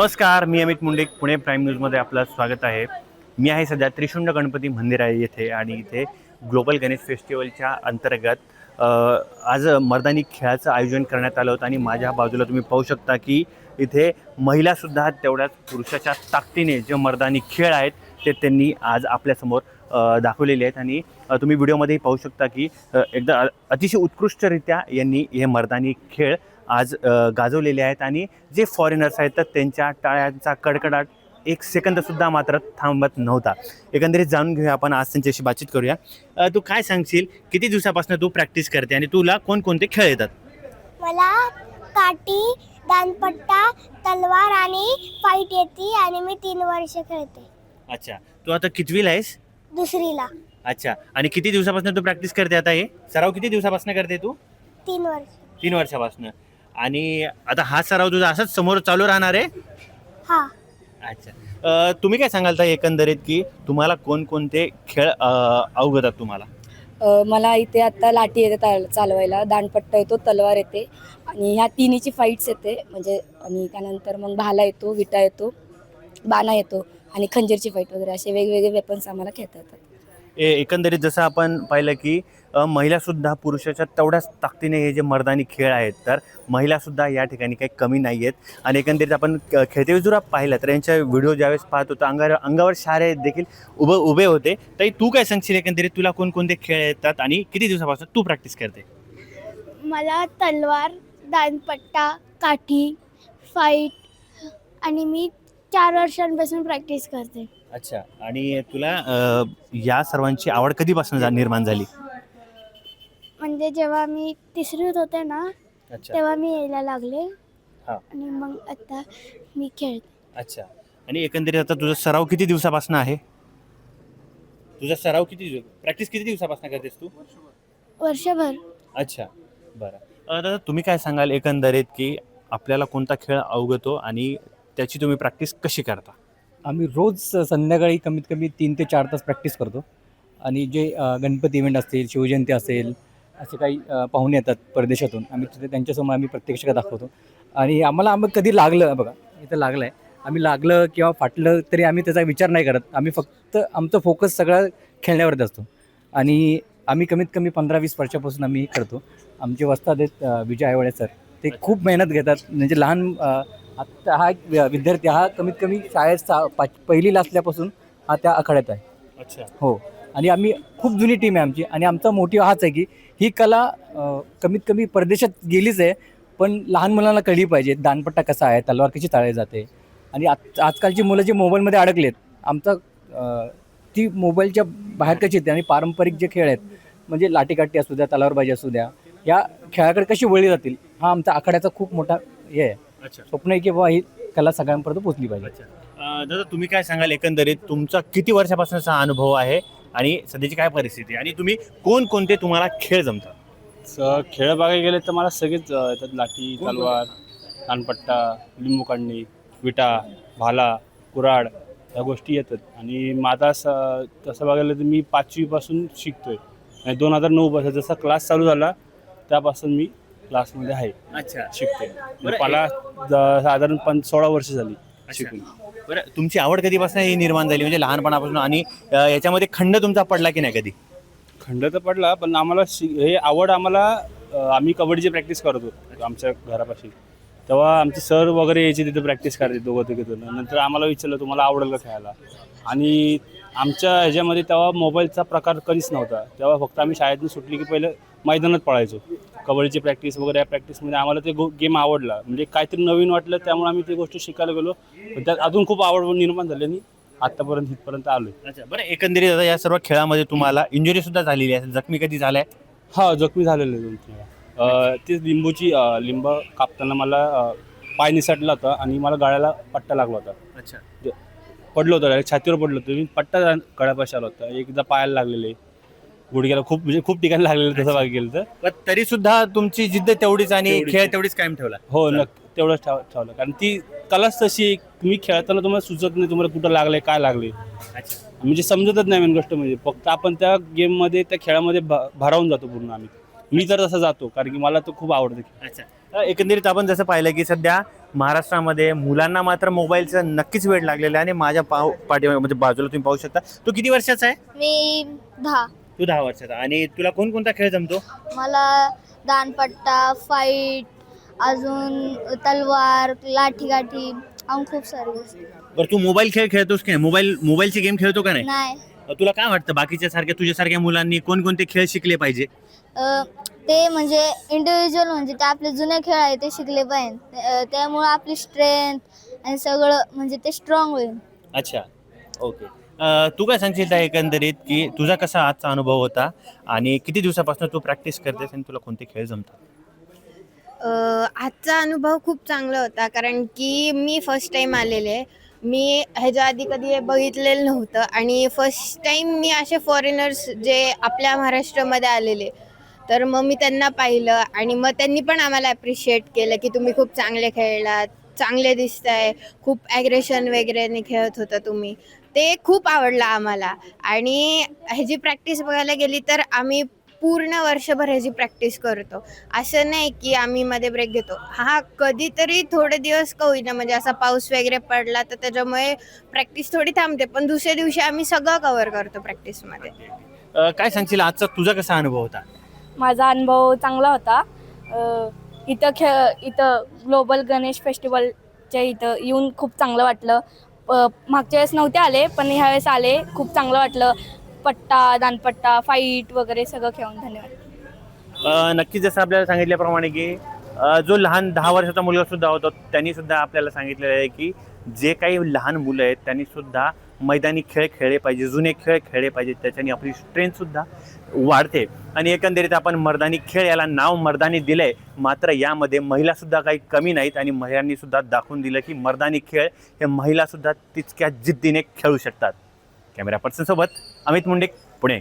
नमस्कार मी अमित मुंडे पुणे प्राईम न्यूजमध्ये आपलं स्वागत आहे. मी आहे सध्या त्रिशुंड गणपती मंदिर आहे येथे आणि इथे ग्लोबल गणेश फेस्टिवलच्या अंतर्गत आज मर्दानी खेळाचं आयोजन करण्यात आलं होतं आणि माझ्या बाजूला तुम्ही पाहू शकता की इथे महिलासुद्धा तेवढ्याच पुरुषाच्या ताकदीने जे मर्दानी खेळ आहेत ते त्यांनी आज आपल्यासमोर दाखवलेले आहेत. आणि तुम्ही व्हिडिओमध्येही पाहू शकता की एकदा अतिशय उत्कृष्टरित्या यांनी हे मर्दानी खेळ आज गाजवलेले आहेत आणि जे फॉरेनर्स आहेत तर त्यांच्या टाळ्यांचा कडकडाट एक सेकंदसुद्धा मात्र थांबत नव्हता. एकंदरीत जाणून घेऊया आपण आज त्यांच्याशी बातचीत करूया. तू काय सांगशील? किती दिवसापासून तू प्रॅक्टिस करते आणि तुला कोणकोणते खेळ येतात? मला काठी दानपट्टा तलवार आणि फाईट येते आणि मी तीन वर्ष खेळते. अच्छा. तू आता कितवीला आहेस? दुसरीला. अच्छा. आणि किती दिवसापासून तू प्रॅक्टिस करते आता हे? सराव किती दिवसापासून करते तू? तीन वर्ष. तीन वर्षापासून. आणि आता हा सराव तुझा असाच समोर चालू राहणार आहे? हा. अच्छा. अ, तुम्ही काय सांगाल तर एकंदरीत की तुम्हाला कोणकोणते खेळ अ, अवगत आहेत तुम्हाला? अ, मला इथे आता लाठी येते चाल चालवायला. दांडपट्टा येतो तलवार येते. आणि ह्या तिन्हीची फाईट्स येते. म्हणजे आणि त्यानंतर मग भाला येतो विटा येतो बाणा येतो आणि खंजीरची फाईट वगैरे असे वेगवेगळे वेपन्स आम्हाला खेळता येतात. ए एकंदरीत जसं आपण पाहिलं की महिलासुद्धा पुरुषाच्या तेवढ्याच ताकदीने हे जे मर्दानी खेळ आहेत तर महिलासुद्धा या ठिकाणी काही कमी नाही आहेत. आणि एकंदरीत आपण खेळते जर पाहिलं तर यांच्या व्हिडिओ ज्यावेळेस पाहत होतो अंगावर अंगावर शारे देखील उभं उभे होते. तरी तू काय सांगशील एकंदरीत? तुला कोणकोणते खेळ येतात आणि किती दिवसापासून तू प्रॅक्टिस करते? मला तलवार दानपट्टा काठी फाईट आणि मी चार वर्षांपासून प्रॅक्टिस करते. अच्छा. आणि तुला अ, या सर्वांची आवड कधीपासून जा- निर्माण झाली? म्हणजे जेव्हा मी तिसरीत होते ना अच्छा. तेव्हा मी यायला लागले. हा. आणि मग आता मी खेळते. अच्छा. आणि एकंदरीत आता तुझा सराव किती दिवसापासून आहे? तुझा सराव किती प्रॅक्टिस किती दिवसापासून करतेस तू? वर्षभर. अच्छा. बरं. अ, दादा तुम्ही काय सांगाल एकंदरीत की आपल्याला कोणता खेळ अवगतो आणि त्याची तुम्ही प्रॅक्टिस कशी करता? आम्ही रोज संध्याकाळी कमीत कमी तीन ते चार तास प्रॅक्टिस करतो. आणि जे अ, गणपती इव्हेंट असतील शिवजयंती असेल असे काही अ, पाहुणे येतात परदेशातून आम्ही तिथे त्यांच्यासमोर आम्ही प्रत्यक्ष दाखवतो. आणि आम्हाला आम्ही कधी लागलं बघा इथं लागलं आहे आम्ही लागलं किंवा फाटलं तरी आम्ही त्याचा विचार नाही करत. आम्ही फक्त आमचं फोकस सगळा खेळण्यावरती असतो. आणि आम्ही कमीत कमी पंधरा वीस वर्षापासून आम्ही करतो. आमचे वस्ताद आहेत अ, विजय आयवळे सर. ते खूप मेहनत घेतात. म्हणजे लहान अ, आत्ता हा एक विद्यार्थी हा कमीत कमी शाळेत सा पाच पहिलीला असल्यापासून हा त्या आखाड्यात आहे. अच्छा. हो. आणि आम्ही खूप जुनी टीम आहे आमची आणि आमचा मोटिव्ह हाच आहे की ही कला अ, कमीत कमी परदेशात गेलीच आहे पण लहान मुलांना कळली पाहिजे दानपट्टा कसा आहे तलवार कशी चाळली जाते. आणि आज आजकालची मुलं जी मोबाईलमध्ये अडकलेत आमचा अ, ती मोबाईलच्या बाहेर कशी येते आणि पारंपरिक जे खेळ आहेत म्हणजे लाटीकाठी असू द्या तलवारबाजी असू द्या या खेळाकडे कशी वळली जातील हा आमचा आखाड्याचा खूप मोठा हे आहे. अच्छा. स्वप्न आहे की बाबा ही कला सगळ्यांपर्यंत पोहोचली पाहिजे. अ, दादा तुम्ही काय सांगाल एकंदरीत तुमचा किती वर्षापासूनचा अनुभव आहे आणि सध्याची काय परिस्थिती आहे? आणि तुम्ही कोणकोणते तुम्हाला खेळ जमतात? स- खेळ बघायला गेले तर मला सगळेच अ, येतात. लाठी तलवार कानपट्टा लिंबू काढणे विटा भाला कुराड या गोष्टी येतात. आणि माझा स तसं बघायला गेलं तर मी पाचवीपासून शिकतोय. आणि दोन हजार नऊ पासून जसा क्लास चालू झाला त्यापासून मी क्लासमध्ये आहे. अच्छा. बरं, म्हणजे मला ज- साधारण पण सोळा वर्ष झाली शिकून. बरं तुमची आवड कधीपासून ही निर्माण झाली? म्हणजे लहानपणापासून आणि अ, याच्यामध्ये खंड तुमचा पडला की नाही कधी? खंड तर पडला पण आम्हाला शि हे आवड आम्हाला अ, आम्ही कबड्डीची प्रॅक्टिस करत आमच्या घरापाशी. तेव्हा आमचे सर वगैरे यायचे तिथे प्रॅक्टिस करायचे दोघं तिघे जण. नंतर आम्हाला विचारलं तुम्हाला आवडेल का खेळायला? आणि आमच्या ह्याच्यामध्ये तेव्हा मोबाईलचा प्रकार कधीच नव्हता. तेव्हा फक्त आम्ही शाळेतून सुटली की पहिलं मैदानात पळायचो. कबड्डीची प्रॅक्टिस वगैरे या प्रॅक्टिसमध्ये आम्हाला ते गेम आवडला. म्हणजे काहीतरी नवीन वाटलं त्यामुळे आम्ही ते गोष्ट शिकायला गेलो. त्यात अजून खूप आवड निर्माण झाली आणि आत्तापर्यंत इथपर्यंत आलो अच्छा बरं. एकंदरीत आता या सर्व खेळामध्ये तुम्हाला इंजुरी सुद्धा झालेली आहे. जखमी कधी झालाय? हा जखमी झालेले दोन तीन वेळा. अ, ते लिंबूची अ, लिंब कापताना मला अ, पाय निसटला होता आणि मला गळ्याला पट्टा लागला होता. अच्छा. पडलो होतं direct छातीवर पडलो होतो. मी पट्टा गळ्यापाशी आला होता. एकदा पायाला लागलेले. गुडघ्याला खूप म्हणजे खूप ठिकाणी लागलेलं तसं बघायला गेलं तर. पण तरी सुद्धा तुमची जिद्द तेवढीच आणि तेवढीच. खेळ तेवढीच कायम ठेवला. हो नक्की. तेवढंच ठेव ठेवलं. कारण ती कलाच तशी आहे, तुम्ही खेळताना तुम्हाला सुचत नाही तुम्हाला कुठं लागले काय लागले. अच्छा. म्हणजे समजतच नाही मेन गोष्ट म्हणजे. फक्त आपण त्या गेममध्ये त्या खेळामध्ये भा- भारावून जातो पूर्ण आम्ही. मी तर तसं जातो कारण की मला तो खूप आवडतो खेळ. अच्छा. एकंदरीत आपण जसं पाहिलं की सध्या महाराष्ट्रामध्ये मुलांना मात्र मोबाईलचं नक्कीच वेळ लागलेला आहे आणि माझ्या पाव पाठी म्हणजे बाजूला तुम्ही पाहू शकता. तू किती वर्षाचा आहे? मी दहा. तू दहा वर्षाचा. आणि तुला कोणकोणता खेळ जमतो? मला दानपट्टा फाईट अजून तलवार लाठी गाठी अजून खूप सारे गोष्टी बरं तू मोबाईल खेळ खेळतोस की नाही? मोबाईल मोबाईलचे गेम खेळतो का नाही? तुला काय वाटतं? बाकीच्या सारख्या तुझ्यासारख्या मुलांनी कोणकोणते खेळ शिकले पाहिजे? अ, ते म्हणजे इंडिव्हिज्युअल म्हणजे ते आपले जुने खेळ आहे ते शिकले पाहिजे. अ, त्यामुळे आपली स्ट्रेंथ आणि सगळं म्हणजे ते स्ट्रॉंग होईल. अच्छा. ओके अ, तू काय सांगशील त्या एकंदरीत की तुझा कसा आजचा अनुभव होता आणि किती दिवसापासून तू प्रॅक्टिस करतेस आणि तुला कोणते खेळ जमतात? अ, आजचा अनुभव खूप चांगला होता कारण की मी फर्स्ट टाईम आलेले. मी ह्याच्या आधी कधी हे बघितलेलं नव्हतं आणि फर्स्ट टाईम मी असे फॉरेनर्स जे आपल्या महाराष्ट्रामध्ये आलेले तर मग मी त्यांना पाहिलं आणि मग त्यांनी पण आम्हाला ॲप्रिशिएट केलं की तुम्ही खूप चांगले खेळलात चांगले दिसताय खूप ॲग्रेशन वगैरेने खेळत होता तुम्ही. ते खूप आवडलं आम्हाला. आणि ह्याची प्रॅक्टिस बघायला गेली तर आम्ही पूर्ण वर्षभर ह्याची प्रॅक्टिस करतो. असं नाही की आम्ही मध्ये ब्रेक घेतो. हा कधीतरी थोडे दिवस का होईना म्हणजे असा पाऊस वगैरे पडला तर त्याच्यामुळे प्रॅक्टिस थोडी थांबते. पण दुसऱ्या दिवशी आम्ही सगळं कव्हर करतो प्रॅक्टिसमध्ये अ, काय सांगशील? आजचा तुझा कसा अनुभव होता? माझा अनुभव चांगला होता. अ, इथं खेळ इथं ग्लोबल गणेश फेस्टिवलच्या इथं येऊन खूप चांगलं वाटलं. मागच्या वेळेस नव्हते आले पण ह्यावेळेस आले. खूप चांगलं वाटलं. पट्टा दानपट्टा फाईट वगैरे सगळं खेळून. धन्यवाद. अ, नक्कीच जसं आपल्याला सांगितल्याप्रमाणे की अ, जो लहान दहा वर्षाचा मुलगा सुद्धा होता त्यांनी सुद्धा आपल्याला सांगितलेलं आहे की जे काही लहान मुलं आहेत त्यांनी सुद्धा मैदानी खेळ खेळले पाहिजे जुने खेळ खेळले पाहिजे त्याच्याने आपली स्ट्रेंथसुद्धा वाढते. आणि एकंदरीत आपण मर्दानी खेळ याला नाव मर्दानी दिलं आहे मात्र यामध्ये महिलासुद्धा काही कमी नाहीत आणि महिलांनीसुद्धा दाखवून दिलं की मर्दानी खेळ हे महिलासुद्धा तितक्या जिद्दीने खेळू शकतात. कॅमेरा पर्सनसोबत अमित मुंडे पुणे.